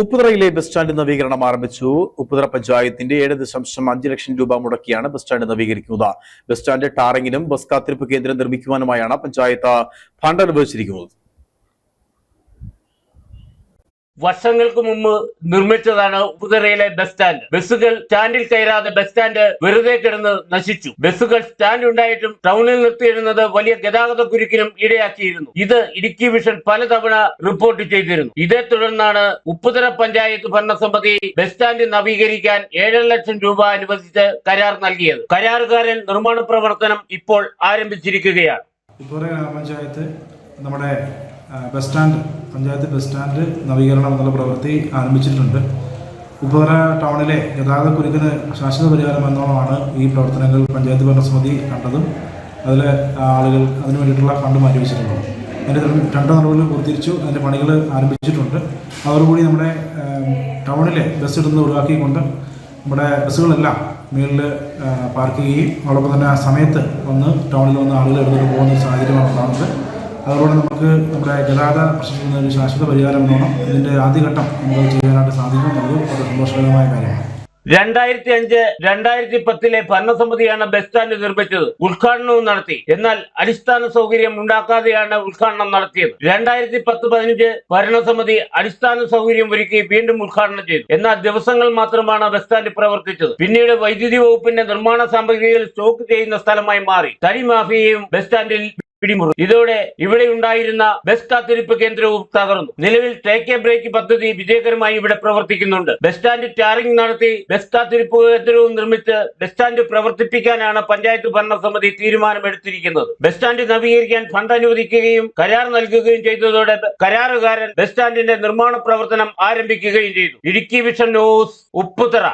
ഉപ്പുതറയിലെ bus stand നവീകരണം ആരംഭിച്ചു. ഉപ്പുതറ പഞ്ചായത്തിന്റെ ഏഴ് ദശാംശം അഞ്ച് ലക്ഷം രൂപ മുടക്കിയാണ് ബസ് സ്റ്റാൻഡ് നവീകരിക്കുന്നത്. ബസ് സ്റ്റാൻഡ് ടാറിങ്ങിനും ബസ് കാത്തിരിപ്പ് കേന്ദ്രം നിർമ്മിക്കുവാനുമായാണ് പഞ്ചായത്ത് ഫണ്ട് അനുവദിച്ചിരിക്കുന്നത്. വർഷങ്ങൾക്ക് മുമ്പ് നിർമ്മിച്ചതാണ് ഉപ്പുതറയിലെ ബസ് സ്റ്റാൻഡ് ബസ്സുകൾ സ്റ്റാൻഡിൽ കയറാതെ ബസ് സ്റ്റാൻഡ് വെറുതെ കിടന്ന് നശിച്ചു. ബസ്സുകൾ സ്റ്റാൻഡ് ഉണ്ടായിട്ടും ടൗണിൽ നിർത്തിയിരുന്നത് വലിയ ഗതാഗത കുരുക്കിനും ഇടയാക്കിയിരുന്നു. ഇത് ഇടുക്കി വിഷൻ പലതവണ റിപ്പോർട്ട് ചെയ്തിരുന്നു. ഇതേ തുടർന്നാണ് ഉപ്പുതറ പഞ്ചായത്ത് ഭരണസമിതി ബസ് സ്റ്റാൻഡ് നവീകരിക്കാൻ ഏഴര ലക്ഷം രൂപ അനുവദിച്ച് കരാർ നൽകിയത്. കരാറുകാരൻ നിർമ്മാണ പ്രവർത്തനം ഇപ്പോൾ ആരംഭിച്ചിരിക്കുകയാണ്. ഉപ്പുതറ ഗ്രാമപഞ്ചായത്ത് നമ്മുടെ bus stand panchayat bus stand നവീകരണം എന്നുള്ള പ്രവൃത്തി ആരംഭിച്ചിട്ടുണ്ട്. ഉപകര ടൗണിലെ ഗതാഗത കുരുക്കിന് ശാശ്വത പരിഹാരം എന്നോണമാണ് ഈ പ്രവർത്തനങ്ങൾ പഞ്ചായത്ത് ഭരണസമിതി കണ്ടതും. അതിൽ ആളുകൾ അതിന് വേണ്ടിയിട്ടുള്ള ഫണ്ട് മാറ്റിവെച്ചിട്ടുള്ളത് അതിന്റെ രണ്ട് നടപടികൾ പൂർത്തീകരിച്ചു. അതിന്റെ പണികൾ ആരംഭിച്ചിട്ടുണ്ട്. അതോടുകൂടി നമ്മുടെ ടൗണിലെ ബസ് ഇടുന്നത് ഒഴിവാക്കിക്കൊണ്ട് നമ്മുടെ ബസ്സുകളെല്ലാം മുകളിൽ പാർക്ക് ചെയ്യുകയും അതോടൊപ്പം തന്നെ ആ സമയത്ത് വന്ന് ടൗണിൽ വന്ന് ആളുകൾ എടുത്തിട്ട് പോകുന്ന സാഹചര്യമാണ് ഉണ്ടാകുന്നത്. അതുകൊണ്ട് നമുക്ക് നമ്മുടെ ഗതാഗത പ്രശ്നത്തിന് ഒരു ശാശ്വത പരിഹാരം വേണം ഇതിന്റെ ആദ്യഘട്ടം നമുക്ക് ചെയ്യാനായിട്ട് സാധിക്കും എന്നുള്ളത് വളരെ സന്തോഷകരമായ കാര്യമാണ്. രണ്ടായിരത്തി അഞ്ച് രണ്ടായിരത്തി പത്തിലെ ഭരണസമിതിയാണ് ബസ് സ്റ്റാൻഡ് നിർമ്മിച്ചത്. ഉദ്ഘാടനവും നടത്തി. എന്നാൽ അടിസ്ഥാന സൗകര്യം ഉണ്ടാക്കാതെയാണ് ഉദ്ഘാടനം നടത്തിയത്. രണ്ടായിരത്തി പത്ത് പതിനഞ്ച് ഭരണസമിതി അടിസ്ഥാന സൗകര്യം ഒരുക്കി വീണ്ടും ഉദ്ഘാടനം ചെയ്തു. എന്നാൽ ദിവസങ്ങൾ മാത്രമാണ് ബസ് സ്റ്റാൻഡ് പ്രവർത്തിച്ചത്. പിന്നീട് വൈദ്യുതി വകുപ്പിന്റെ നിർമ്മാണ സാമഗ്രികൾ സ്റ്റോക്ക് ചെയ്യുന്ന സ്ഥലമായി മാറി. തടി മാഫിയയും ബസ് സ്റ്റാൻഡിൽ പിടിമുറി ഇതോടെ ഇവിടെ ഉണ്ടായിരുന്ന ബസ് കാത്തിരിപ്പ് കേന്ദ്രവും തകർന്നു. നിലവിൽ ടേക്ക് എ ബ്രേക്ക് പദ്ധതി വിജയകരമായി ഇവിടെ പ്രവർത്തിക്കുന്നുണ്ട്. ബസ് സ്റ്റാൻഡ് ടാറിംഗ് നടത്തി ബസ് കാത്തിരിപ്പ് കേന്ദ്രവും നിർമ്മിച്ച് ബസ് സ്റ്റാൻഡ് പ്രവർത്തിപ്പിക്കാനാണ് പഞ്ചായത്ത് ഭരണസമിതി തീരുമാനമെടുത്തിരിക്കുന്നത്. ബസ് സ്റ്റാൻഡ് നവീകരിക്കാൻ ഫണ്ട് അനുവദിക്കുകയും കരാർ നൽകുകയും ചെയ്തതോടെ കരാറുകാരൻ ബസ് സ്റ്റാൻഡിന്റെ നിർമ്മാണ പ്രവർത്തനം ആരംഭിക്കുകയും ചെയ്തു. Idukki vision news Upputhara.